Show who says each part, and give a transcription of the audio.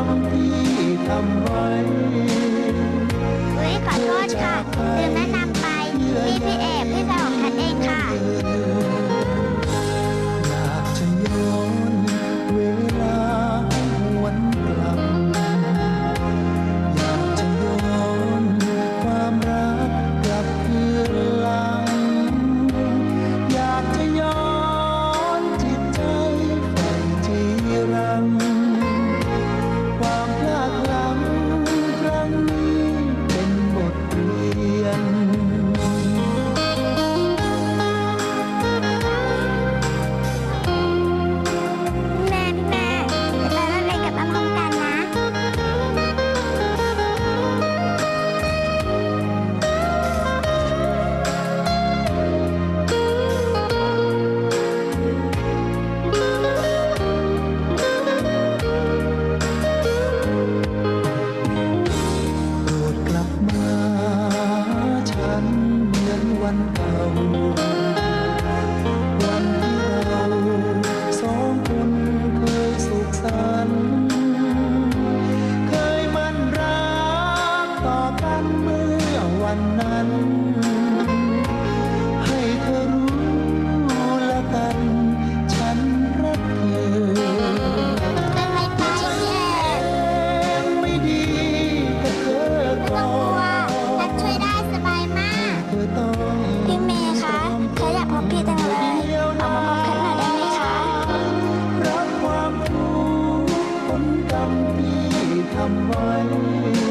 Speaker 1: ามที่ทำไว้
Speaker 2: เฮ้ยขอโทษค่ะลืมนะ
Speaker 1: ดีกัเธอไม่ต้ก่องกลัวนช่วยได้
Speaker 2: สบายมาก
Speaker 1: พี่เมย์คะเธออยากพบพี่จังเลยเออมาพบกันน่อได้ไหมคะทำไว้